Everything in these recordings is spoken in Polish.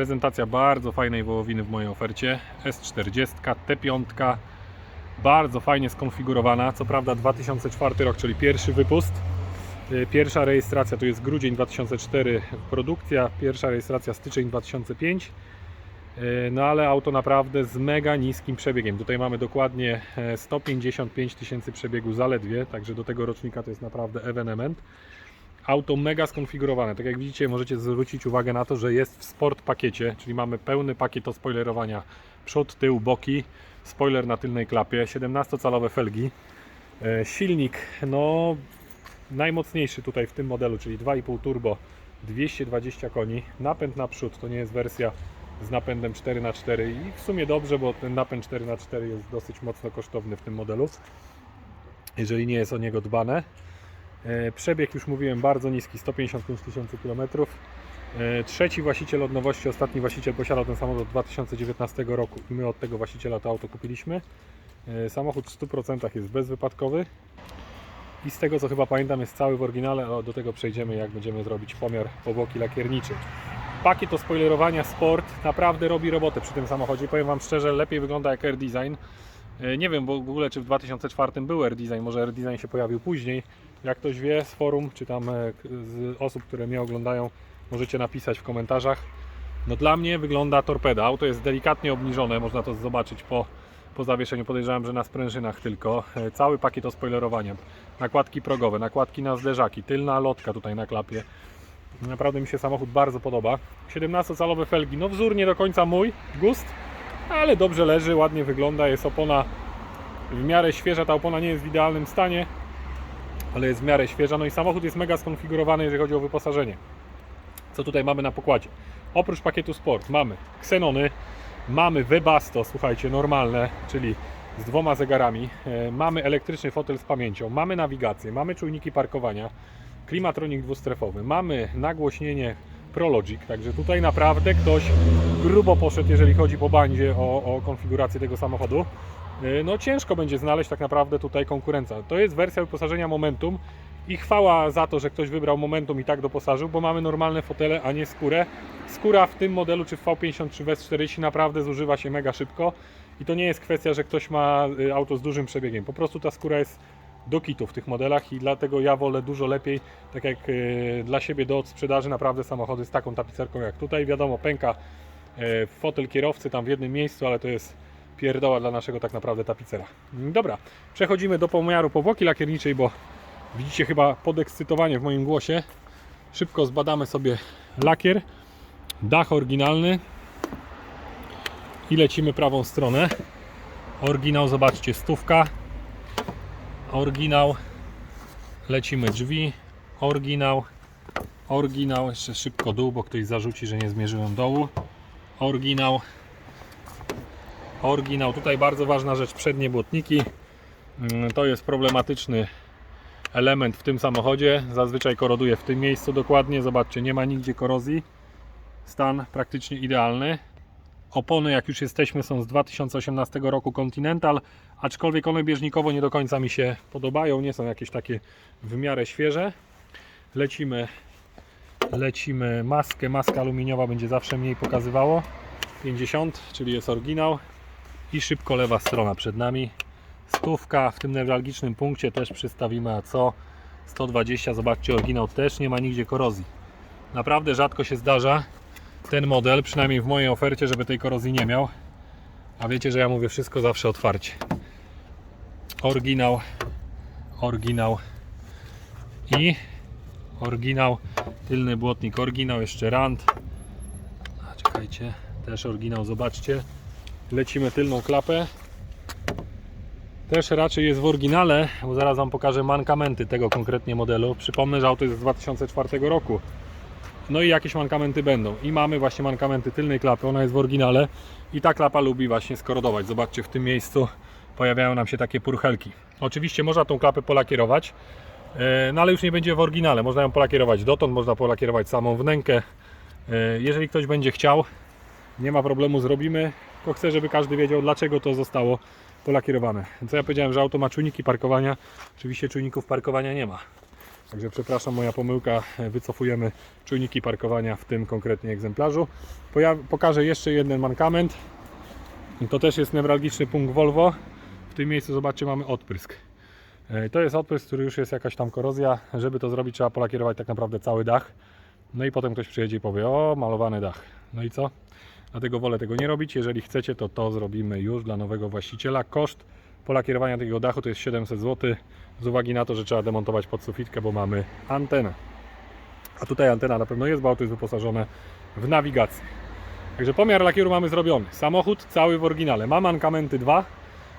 Prezentacja bardzo fajnej wołowiny w mojej ofercie. S40, T5. Bardzo fajnie skonfigurowana. Co prawda 2004 rok, czyli pierwszy wypust. Y, Pierwsza rejestracja to jest grudzień 2004 produkcja, pierwsza rejestracja styczeń 2005. Y, No ale auto naprawdę z mega niskim przebiegiem. Tutaj mamy dokładnie e, 155 tysięcy przebiegu zaledwie, także do tego rocznika to jest naprawdę ewenement. Auto mega skonfigurowane. Tak jak widzicie, możecie zwrócić uwagę na to, że jest w sport pakiecie, czyli mamy pełny pakiet ospoilerowania przód, tył, boki, spoiler na tylnej klapie, 17-calowe felgi. E, Silnik, no najmocniejszy tutaj w tym modelu, czyli 2,5 turbo, 220 koni. Napęd naprzód to nie jest wersja z napędem 4x4 i w sumie dobrze, bo ten napęd 4x4 jest dosyć mocno kosztowny w tym modelu, jeżeli nie jest o niego dbane. E, Przebieg już mówiłem bardzo niski, 155 tysięcy km. Trzeci właściciel od nowości, ostatni właściciel posiadał ten samochód od 2019 roku i my od tego właściciela to auto kupiliśmy. E, Samochód w 100% jest bezwypadkowy i z tego co chyba pamiętam jest cały w oryginale, ale do tego przejdziemy jak będziemy zrobić pomiar powłoki lakierniczej. Pakiet spoilerowania Sport naprawdę robi robotę przy tym samochodzie. Powiem Wam szczerze, lepiej wygląda jak R-Design. E, Nie wiem w ogóle, czy w 2004 był R-Design, może R-Design się pojawił później. Jak ktoś wie z forum, czy tam e, z osób, które mnie oglądają, możecie napisać w komentarzach. No dla mnie wygląda torpeda. Auto jest delikatnie obniżone, można to zobaczyć po, po zawieszeniu. Podejrzewam, że na sprężynach tylko. E, Cały pakiet ospoilerowania. Nakładki progowe, nakładki na zderzaki, tylna lotka tutaj na klapie. Naprawdę mi się samochód bardzo podoba. 17-calowe felgi, no wzór nie do końca mój gust, ale dobrze leży, ładnie wygląda. Jest opona w miarę świeża, ta opona nie jest w idealnym stanie, ale jest w miarę świeża. No i samochód jest mega skonfigurowany, jeżeli chodzi o wyposażenie. Co tutaj mamy na pokładzie? Oprócz pakietu Sport mamy Xenony, mamy Webasto, słuchajcie, normalne, czyli z dwoma zegarami. E, Mamy elektryczny fotel z pamięcią, mamy nawigację, mamy czujniki parkowania, klimatronik dwustrefowy, mamy nagłośnienie Prologic, także tutaj naprawdę ktoś grubo poszedł, jeżeli chodzi po bandzie o, o konfigurację tego samochodu. E, No ciężko będzie znaleźć tak naprawdę tutaj konkurencja. To jest wersja wyposażenia Momentum i chwała za to, że ktoś wybrał Momentum i tak doposażył, bo mamy normalne fotele, a nie skórę. Skóra w tym modelu czy w V50 czy w S40 naprawdę zużywa się mega szybko i to nie jest kwestia, że ktoś ma y, auto z dużym przebiegiem. Po prostu ta skóra jest do kitu w tych modelach i dlatego ja wolę dużo lepiej, tak jak y, dla siebie do odsprzedaży naprawdę samochody z taką tapicerką jak tutaj. Wiadomo, pęka y, fotel kierowcy tam w jednym miejscu, ale to jest pierdoła dla naszego tak naprawdę tapicera. Dobra, przechodzimy do pomiaru powłoki lakierniczej, bo widzicie chyba podekscytowanie w moim głosie. Szybko zbadamy sobie lakier, dach oryginalny i lecimy prawą stronę. Oryginał, zobaczcie, stówka. Oryginał, lecimy drzwi. Oryginał, oryginał, jeszcze szybko dół, bo ktoś zarzuci, że nie zmierzyłem dołu. Oryginał, oryginał. Tutaj bardzo ważna rzecz, przednie błotniki. Mm, To jest problematyczny element w tym samochodzie. Zazwyczaj koroduje w tym miejscu dokładnie. Zobaczcie, nie ma nigdzie korozji. Stan praktycznie idealny. Opony, jak już jesteśmy, są z 2018 roku Continental, aczkolwiek one bieżnikowo nie do końca mi się podobają. Nie są jakieś takie w miarę świeże. Lecimy, lecimy maskę. Maska aluminiowa będzie zawsze mniej pokazywało. 50, czyli jest oryginał. I szybko lewa strona przed nami. Stówka w tym newralgicznym punkcie też przystawimy, a co? 120, zobaczcie, oryginał też nie ma nigdzie korozji. Naprawdę rzadko się zdarza ten model, przynajmniej w mojej ofercie, żeby tej korozji nie miał. A wiecie, że ja mówię wszystko zawsze otwarcie. Oryginał, oryginał i oryginał, tylny błotnik, oryginał, jeszcze rand. A, czekajcie, też oryginał, zobaczcie. Lecimy tylną klapę. Też raczej jest w oryginale, bo zaraz Wam pokażę mankamenty tego konkretnie modelu. Przypomnę, że auto jest z 2004 roku. No i jakieś mankamenty będą. I mamy właśnie mankamenty tylnej klapy, ona jest w oryginale i ta klapa lubi właśnie skorodować. Zobaczcie, w tym miejscu pojawiają nam się takie purchelki. Oczywiście można tą klapę polakierować, e, no ale już nie będzie w oryginale. Można ją polakierować dotąd, można polakierować samą wnękę. E, Jeżeli ktoś będzie chciał, nie ma problemu, zrobimy. Tylko chcę, żeby każdy wiedział, dlaczego to zostało polakierowane. Co ja powiedziałem, że auto ma czujniki parkowania. Oczywiście czujników parkowania nie ma. Także przepraszam, moja pomyłka, wycofujemy czujniki parkowania w tym konkretnie egzemplarzu. Poja- pokażę jeszcze jeden mankament. To też jest newralgiczny punkt Volvo. W tym miejscu zobaczcie mamy odprysk. E, To jest odprysk, który już jest jakaś tam korozja. Żeby to zrobić trzeba polakierować tak naprawdę cały dach. No i potem ktoś przyjedzie i powie, o malowany dach. No i co? Dlatego wolę tego nie robić. Jeżeli chcecie, to to zrobimy już dla nowego właściciela. Koszt polakierowania tego dachu to jest 700 zł. Z uwagi na to, że trzeba demontować podsufitkę, bo mamy antenę. A tutaj antena na pewno jest, bo auto jest wyposażone w nawigację. Także pomiar lakieru mamy zrobiony. Samochód cały w oryginale. Ma mankamenty 2,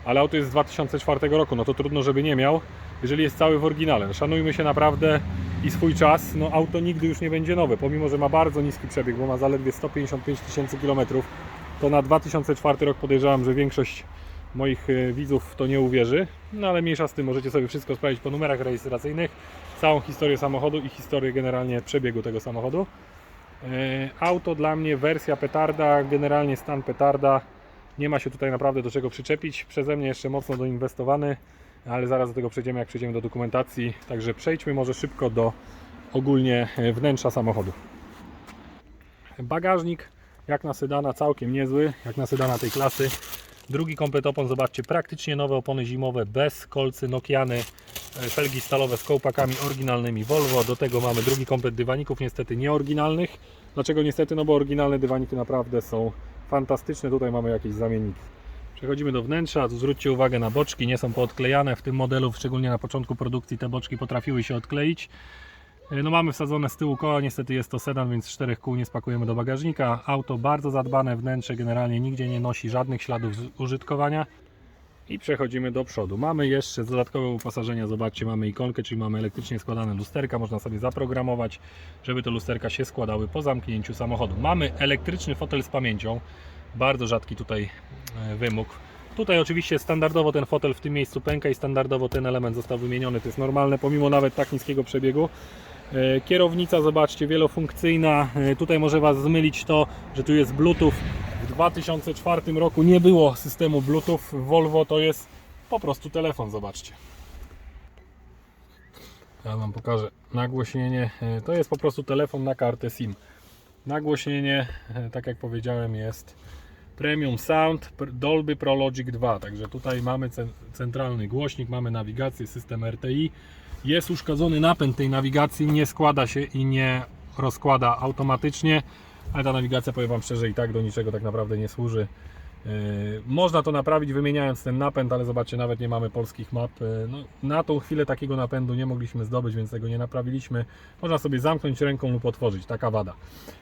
ale auto jest z 2004 roku. No to trudno, żeby nie miał, jeżeli jest cały w oryginale. Szanujmy się naprawdę i swój czas. No auto nigdy już nie będzie nowe, pomimo, że ma bardzo niski przebieg, bo ma zaledwie 155 tysięcy kilometrów. To na 2004 rok podejrzewam, że większość moich e, widzów to nie uwierzy. No ale mniejsza z tym, możecie sobie wszystko sprawdzić po numerach rejestracyjnych, całą historię samochodu i historię generalnie przebiegu tego samochodu. E, Auto dla mnie wersja petarda, generalnie stan petarda. Nie ma się tutaj naprawdę do czego przyczepić. Przeze mnie jeszcze mocno doinwestowany, ale zaraz do tego przejdziemy, jak przejdziemy do dokumentacji. Także przejdźmy może szybko do ogólnie e, wnętrza samochodu. Bagażnik, jak na sedana, całkiem niezły, jak na sedana tej klasy. Drugi komplet opon, zobaczcie, praktycznie nowe opony zimowe, bez kolcy, Nokiany, e, felgi stalowe z kołpakami oryginalnymi Volvo. Do tego mamy drugi komplet dywaników, niestety nieoryginalnych. Dlaczego niestety? No bo oryginalne dywaniki naprawdę są fantastyczne. Tutaj mamy jakieś zamienniki. Przechodzimy do wnętrza. Tu zwróćcie uwagę na boczki, nie są poodklejane. W tym modelu, szczególnie na początku produkcji, te boczki potrafiły się odkleić. No mamy wsadzone z tyłu koła, niestety jest to sedan, więc czterech kół nie spakujemy do bagażnika. Auto bardzo zadbane, wnętrze generalnie nigdzie nie nosi żadnych śladów użytkowania. I przechodzimy do przodu. Mamy jeszcze dodatkowe uposażenia, zobaczcie, mamy ikonkę, czyli mamy elektrycznie składane lusterka, można sobie zaprogramować, żeby te lusterka się składały po zamknięciu samochodu. Mamy elektryczny fotel z pamięcią, bardzo rzadki tutaj e, wymóg. Tutaj oczywiście standardowo ten fotel w tym miejscu pęka i standardowo ten element został wymieniony, to jest normalne, pomimo nawet tak niskiego przebiegu. E, Kierownica, zobaczcie, wielofunkcyjna. E, Tutaj może Was zmylić to, że tu jest Bluetooth. W 2004 roku nie było systemu Bluetooth. Volvo to jest po prostu telefon, zobaczcie. Ja Wam pokażę. Nagłośnienie to jest po prostu telefon na kartę SIM. Nagłośnienie, tak jak powiedziałem, jest Premium Sound Dolby Pro Logic 2. Także tutaj mamy cen- centralny głośnik, mamy nawigację, system RTI. Jest uszkodzony napęd tej nawigacji, nie składa się i nie rozkłada automatycznie, ale ta nawigacja, powiem Wam szczerze, i tak do niczego tak naprawdę nie służy. Yy, Można to naprawić wymieniając ten napęd, ale zobaczcie, nawet nie mamy polskich map. Yy, No, na tą chwilę takiego napędu nie mogliśmy zdobyć, więc tego nie naprawiliśmy. Można sobie zamknąć ręką lub otworzyć, taka wada.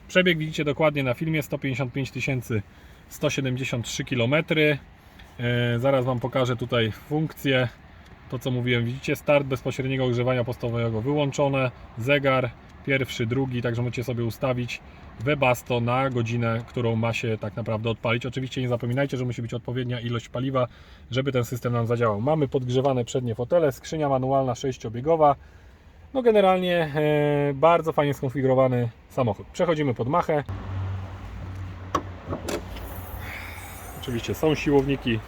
Przebieg widzicie dokładnie na filmie 155 173 km. Yy, Zaraz Wam pokażę tutaj funkcję. To co mówiłem, widzicie start bezpośredniego ogrzewania postawowego wyłączone, zegar pierwszy, drugi, także możecie sobie ustawić Webasto na godzinę, którą ma się tak naprawdę odpalić. Oczywiście nie zapominajcie, że musi być odpowiednia ilość paliwa, żeby ten system nam zadziałał. Mamy podgrzewane przednie fotele, skrzynia manualna sześciobiegowa. No generalnie e, bardzo fajnie skonfigurowany samochód. Przechodzimy pod machę. Oczywiście są siłowniki.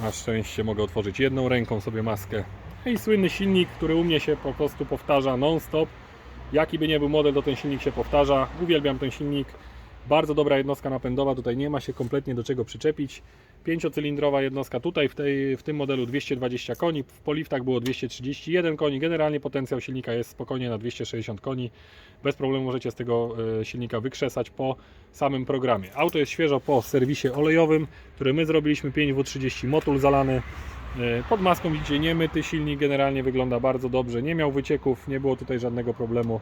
Na szczęście mogę otworzyć jedną ręką sobie maskę. I słynny silnik, który u mnie się po prostu powtarza non-stop. Jaki by nie był model, to ten silnik się powtarza. Uwielbiam ten silnik. Bardzo dobra jednostka napędowa, tutaj nie ma się kompletnie do czego przyczepić. Pięciocylindrowa jednostka, tutaj w, tej, w tym modelu 220 koni, w poliftach było 231 koni. Generalnie potencjał silnika jest spokojnie na 260 koni. Bez problemu możecie z tego e, silnika wykrzesać po samym programie. Auto jest świeżo po serwisie olejowym, który my zrobiliśmy 5W30 motul zalany. E, Pod maską widzicie niemyty silnik, generalnie wygląda bardzo dobrze, nie miał wycieków, nie było tutaj żadnego problemu.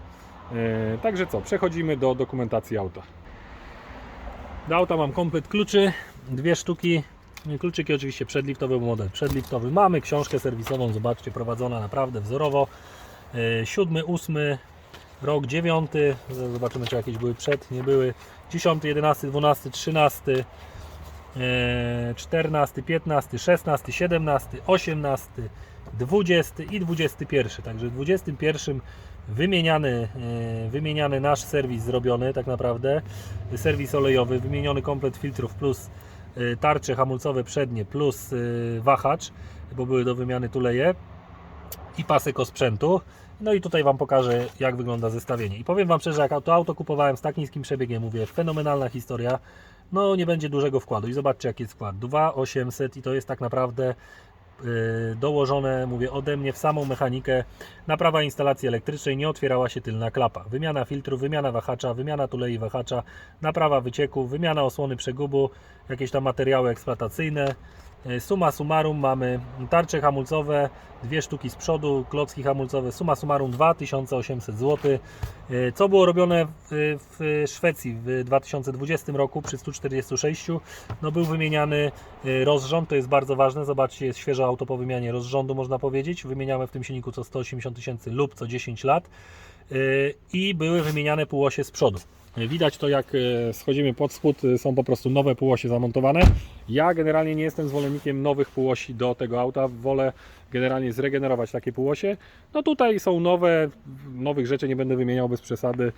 E, Także co, przechodzimy do dokumentacji auta. Do auta mam komplet kluczy, dwie sztuki. Kluczyki oczywiście przedliftowy model przedliftowy. Mamy książkę serwisową, zobaczcie, prowadzona naprawdę wzorowo. E, Siódmy, ósmy, rok dziewiąty. Zobaczymy, czy jakieś były przed, nie były. 10, 11, 12, 13, e, 14, 15, 16, 17, 18, 20 i 21. Także w 21 wymieniany, e, wymieniany nasz serwis zrobiony tak naprawdę. Serwis olejowy, wymieniony komplet filtrów plus tarcze hamulcowe przednie plus e, wahacz, bo były do wymiany tuleje i pasek osprzętu. No i tutaj Wam pokażę, jak wygląda zestawienie. I powiem Wam szczerze, jak to auto kupowałem z tak niskim przebiegiem, mówię, fenomenalna historia. No nie będzie dużego wkładu. I zobaczcie, jaki jest wkład. 2800 i to jest tak naprawdę dołożone, mówię, ode mnie w samą mechanikę. Naprawa instalacji elektrycznej, nie otwierała się tylna klapa. Wymiana filtru, wymiana wahacza, wymiana tulei wahacza, naprawa wycieku, wymiana osłony przegubu, jakieś tam materiały eksploatacyjne. E, Suma summarum mamy tarcze hamulcowe, dwie sztuki z przodu, klocki hamulcowe, suma summarum 2800 zł. E, Co było robione w, Szwecji w 2020 roku przy 146? No był wymieniany e, rozrząd, to jest bardzo ważne. Zobaczcie, jest świeże auto po wymianie rozrządu, można powiedzieć. Wymieniamy w tym silniku co 180 tysięcy lub co 10 lat. E, I były wymieniane półosie z przodu. Widać to jak e, schodzimy pod spód, e, są po prostu nowe półosie zamontowane. Ja generalnie nie jestem zwolennikiem nowych półosi do tego auta, wolę generalnie zregenerować takie półosie. No tutaj są nowe, nowych rzeczy nie będę wymieniał bez przesady.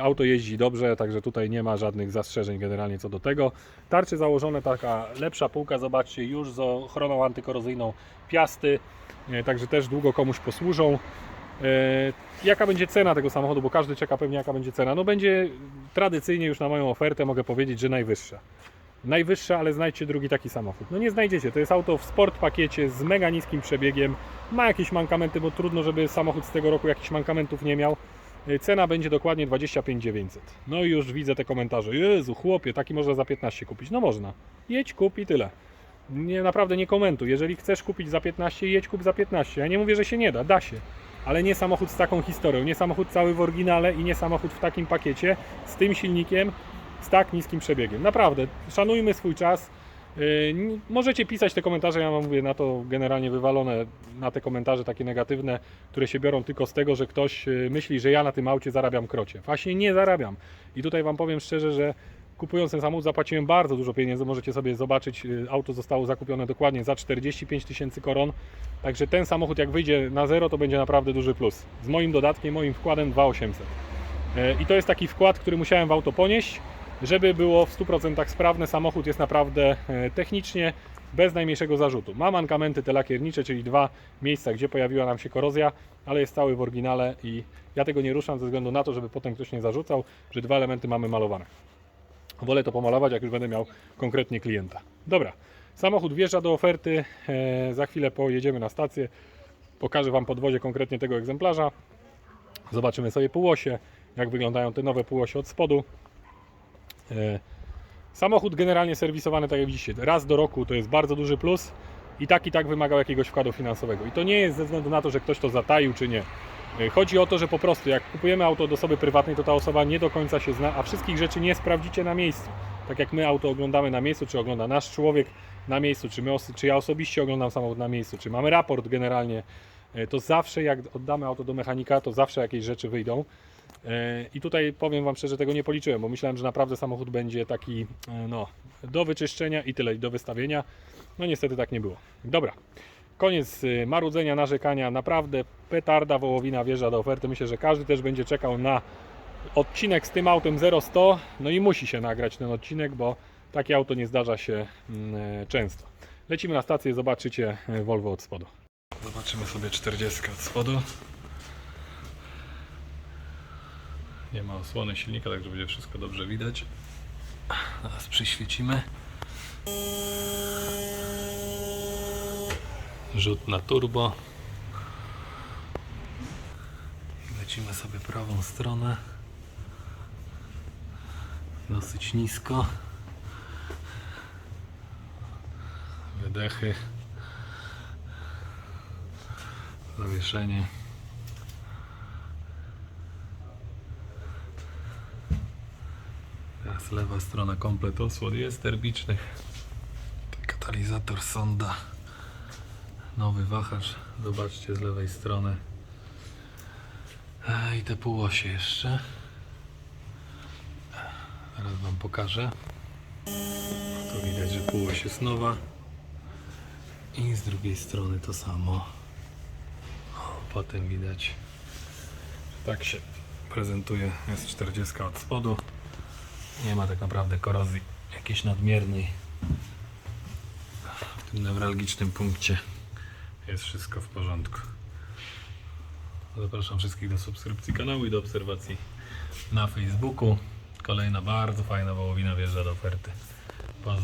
Auto jeździ dobrze, także tutaj nie ma żadnych zastrzeżeń generalnie co do tego. Tarcze założone, taka lepsza półka, zobaczcie, już z ochroną antykorozyjną piasty, także też długo komuś posłużą. E, Jaka będzie cena tego samochodu, bo każdy czeka pewnie jaka będzie cena. No będzie tradycyjnie już na moją ofertę mogę powiedzieć, że najwyższa. Najwyższa, ale znajdźcie drugi taki samochód. No nie znajdziecie. To jest auto w sport pakiecie z mega niskim przebiegiem. Ma jakieś mankamenty, bo trudno, żeby samochód z tego roku jakichś mankamentów nie miał. E, Cena będzie dokładnie 25 900. No i już widzę te komentarze. Jezu, chłopie, taki można za 15 kupić. No można. Jedź, kup i tyle. Nie, naprawdę nie komentuj. Jeżeli chcesz kupić za 15, jedź kup za 15. Ja nie mówię, że się nie da. Da się ale nie samochód z taką historią, nie samochód cały w oryginale i nie samochód w takim pakiecie z tym silnikiem, z tak niskim przebiegiem. Naprawdę, szanujmy swój czas. N- Możecie pisać te komentarze, ja mam mówię na to generalnie wywalone, na te komentarze takie negatywne, które się biorą tylko z tego, że ktoś yy, myśli, że ja na tym aucie zarabiam krocie. Właśnie nie zarabiam. I tutaj Wam powiem szczerze, że kupując ten samochód zapłaciłem bardzo dużo pieniędzy. Możecie sobie zobaczyć, yy, auto zostało zakupione dokładnie za 45 tysięcy koron. Także ten samochód jak wyjdzie na zero, to będzie naprawdę duży plus. Z moim dodatkiem, moim wkładem 2800. E, I to jest taki wkład, który musiałem w auto ponieść, żeby było w 100% sprawne. Samochód jest naprawdę e, technicznie bez najmniejszego zarzutu. Ma mankamenty te lakiernicze, czyli dwa miejsca, gdzie pojawiła nam się korozja, ale jest cały w oryginale i ja tego nie ruszam ze względu na to, żeby potem ktoś nie zarzucał, że dwa elementy mamy malowane. Wolę to pomalować, jak już będę miał konkretnie klienta. Dobra, samochód wjeżdża do oferty. E, za chwilę pojedziemy na stację. Pokażę Wam podwozie konkretnie tego egzemplarza. Zobaczymy sobie półosie, jak wyglądają te nowe półosie od spodu. E, samochód generalnie serwisowany, tak jak widzicie, raz do roku to jest bardzo duży plus i tak i tak wymagał jakiegoś wkładu finansowego. I to nie jest ze względu na to, że ktoś to zataił czy nie. E, Chodzi o to, że po prostu jak kupujemy auto od osoby prywatnej, to ta osoba nie do końca się zna, a wszystkich rzeczy nie sprawdzicie na miejscu. Tak jak my auto oglądamy na miejscu, czy ogląda nasz człowiek na miejscu, czy, my, czy ja osobiście oglądam samochód na miejscu, czy mamy raport generalnie, e, to zawsze jak oddamy auto do mechanika, to zawsze jakieś rzeczy wyjdą. E, I tutaj powiem Wam szczerze, tego nie policzyłem, bo myślałem, że naprawdę samochód będzie taki no, do wyczyszczenia i tyle, i do wystawienia. No niestety tak nie było. Dobra, koniec y, marudzenia, narzekania. Naprawdę petarda wołowina wjeżdża do oferty. Myślę, że każdy też będzie czekał na odcinek z tym autem 0100. No i musi się nagrać ten odcinek, bo takie auto nie zdarza się mm, e, często. Lecimy na stację, zobaczycie e, Volvo od spodu. Zobaczymy sobie 40 od spodu. Nie ma osłony silnika, także będzie wszystko dobrze widać. Teraz przyświecimy. Rzut na turbo. Lecimy sobie prawą stronę. Dosyć nisko. Wydechy. Zawieszenie. Teraz lewa strona komplet osłon jest termicznych. Katalizator sonda. Nowy wahacz. Zobaczcie z lewej strony. E, I te półosie jeszcze. Teraz Wam pokażę. Tu widać, że półoś jest nowa. I z drugiej strony to samo. Potem widać, że tak się prezentuje S40 od spodu. Nie ma tak naprawdę korozji jakiejś nadmiernej. W tym newralgicznym punkcie jest wszystko w porządku. Zapraszam wszystkich do subskrypcji kanału i do obserwacji na Facebooku. Kolejna bardzo fajna wołowina wjeżdża do oferty. Pozdro.